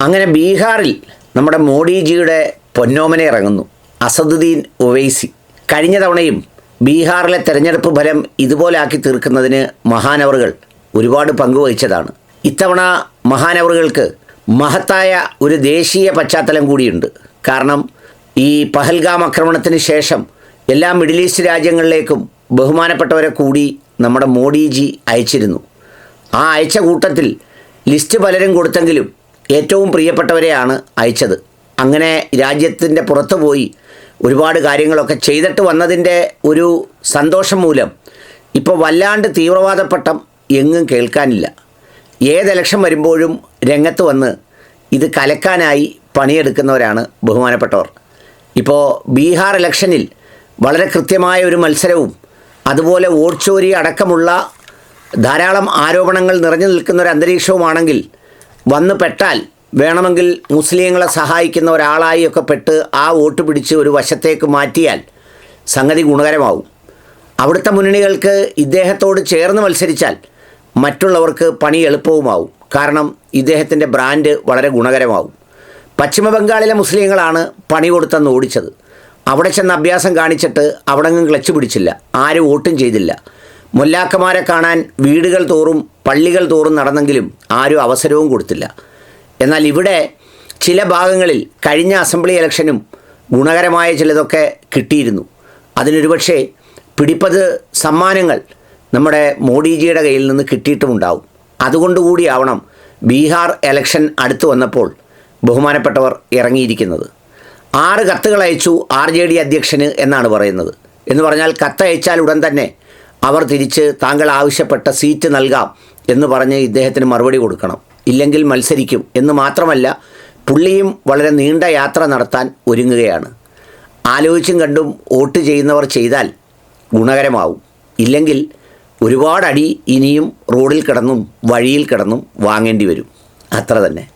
അങ്ങനെ ബീഹാറിൽ നമ്മുടെ മോഡിജിയുടെ പൊന്നോമനെ ഇറങ്ങുന്നു. അസദുദ്ദീൻ ഒവൈസി കഴിഞ്ഞ തവണയും ബീഹാറിലെ തെരഞ്ഞെടുപ്പ് ഫലം ഇതുപോലാക്കി തീർക്കുന്നതിന് മഹാനവറുകൾ ഒരുപാട് പങ്കുവഹിച്ചതാണ് ഇത്തവണ മഹാനവറുകൾക്ക് മഹത്തായ ഒരു ദേശീയ പശ്ചാത്തലം കൂടിയുണ്ട്. കാരണം ഈ പഹൽഗാം ആക്രമണത്തിന് ശേഷം എല്ലാ മിഡിൽ ഈസ്റ്റ് രാജ്യങ്ങളിലേക്കും ബഹുമാനപ്പെട്ടവരെ കൂടി നമ്മുടെ മോഡിജി അയച്ചിരുന്നു. ആ അയച്ച കൂട്ടത്തിൽ ലിസ്റ്റ് പലരും കൊടുത്തെങ്കിലും ഏറ്റവും പ്രിയപ്പെട്ടവരെയാണ് അയച്ചത്. അങ്ങനെ രാജ്യത്തിന്റെ പുറത്തു പോയി ഒരുപാട് കാര്യങ്ങളൊക്കെ ചെയ്തിട്ട് വന്നതിന്റെ ഒരു സന്തോഷം മൂലം ഇപ്പോൾ വല്ലാണ്ട് തീവ്രവാദപ്പട്ടം എങ്ങും കേൾക്കാനില്ല. ഏത് ഇലക്ഷൻ വരുമ്പോഴും രംഗത്ത് വന്ന് ഇത് കലക്കാനായി പണിയെടുക്കുന്നവരാണ് ബഹുമാനപ്പെട്ടവർ. ഇപ്പോൾ ബീഹാർ ഇലക്ഷനിൽ വളരെ കൃത്യമായ ഒരു മത്സരവും അതുപോലെ വോട്ട് ചോരി അടക്കമുള്ള ധാരാളം ആരോപണങ്ങൾ നിറഞ്ഞു നിൽക്കുന്ന ഒരു അന്തരീക്ഷവുമാണെങ്കിൽ വന്ന് പെട്ടാൽ വേണമെങ്കിൽ മുസ്ലിങ്ങളെ സഹായിക്കുന്ന ഒരാളായി ഒക്കെ പെട്ട് ആ വോട്ട് പിടിച്ച് ഒരു വശത്തേക്ക് മാറ്റിയാൽ സംഗതി ഗുണകരമാവും. അവിടുത്തെ മുന്നണികൾക്ക് ഇദ്ദേഹത്തോട് ചേർന്ന് മത്സരിച്ചാൽ മറ്റുള്ളവർക്ക് പണി എളുപ്പവുമാവും. കാരണം ഇദ്ദേഹത്തിന്റെ ബ്രാൻഡ് വളരെ ഗുണകരമാവും. പശ്ചിമബംഗാളിലെ മുസ്ലിങ്ങളാണ് പണി കൊടുത്തെന്ന് ഓടിച്ചത്. അവിടെ ചെന്ന് അഭ്യാസം കാണിച്ചിട്ട് അവിടെങ്ങും ക്ലച്ച് പിടിച്ചില്ല. ആരും വോട്ടും ചെയ്തില്ല. മുല്ലാക്കന്മാരെ കാണാൻ വീടുകൾ തോറും പള്ളികൾ തോറും നടന്നെങ്കിലും ആരും അവസരവും കൊടുത്തില്ല. എന്നാൽ ഇവിടെ ചില ഭാഗങ്ങളിൽ കഴിഞ്ഞ അസംബ്ലി ഇലക്ഷനും ഗുണകരമായ ചിലതൊക്കെ കിട്ടിയിരുന്നു. അതിനൊരുപക്ഷെ പിടിപ്പത് സമ്മാനങ്ങൾ നമ്മുടെ മോഡിജിയുടെ കയ്യിൽ നിന്ന് കിട്ടിയിട്ടുമുണ്ടാവും. അതുകൊണ്ടുകൂടിയാവണം ബീഹാർ ഇലക്ഷൻ അടുത്തു വന്നപ്പോൾ ബഹുമാനപ്പെട്ടവർ ഇറങ്ങിയിരിക്കുന്നത്. ആറ് കത്തുകൾ അയച്ചു ആർ ജെ ഡി അധ്യക്ഷന് എന്നാണ് പറയുന്നത്. എന്ന് പറഞ്ഞാൽ കത്തയച്ചാൽ ഉടൻ തന്നെ അവർ തിരിച്ച് താങ്കൾ ആവശ്യപ്പെട്ട സീറ്റ് നൽകാം എന്ന് പറഞ്ഞ് ഇദ്ദേഹത്തിന് മറുപടി കൊടുക്കണം. ഇല്ലെങ്കിൽ മത്സരിക്കും. എന്ന് മാത്രമല്ല പുള്ളിയും വളരെ നീണ്ട യാത്ര നടത്താൻ ഒരുങ്ങുകയാണ്. ആലോചിച്ചും കണ്ടും വോട്ട് ചെയ്യുന്നവർ ചെയ്താൽ ഗുണകരമാവും. ഇല്ലെങ്കിൽ ഒരുപാട് അടി ഇനിയും റോഡിൽ കിടന്നും വഴിയിൽ കിടന്നും വാങ്ങേണ്ടി വരും. അത്ര തന്നെ.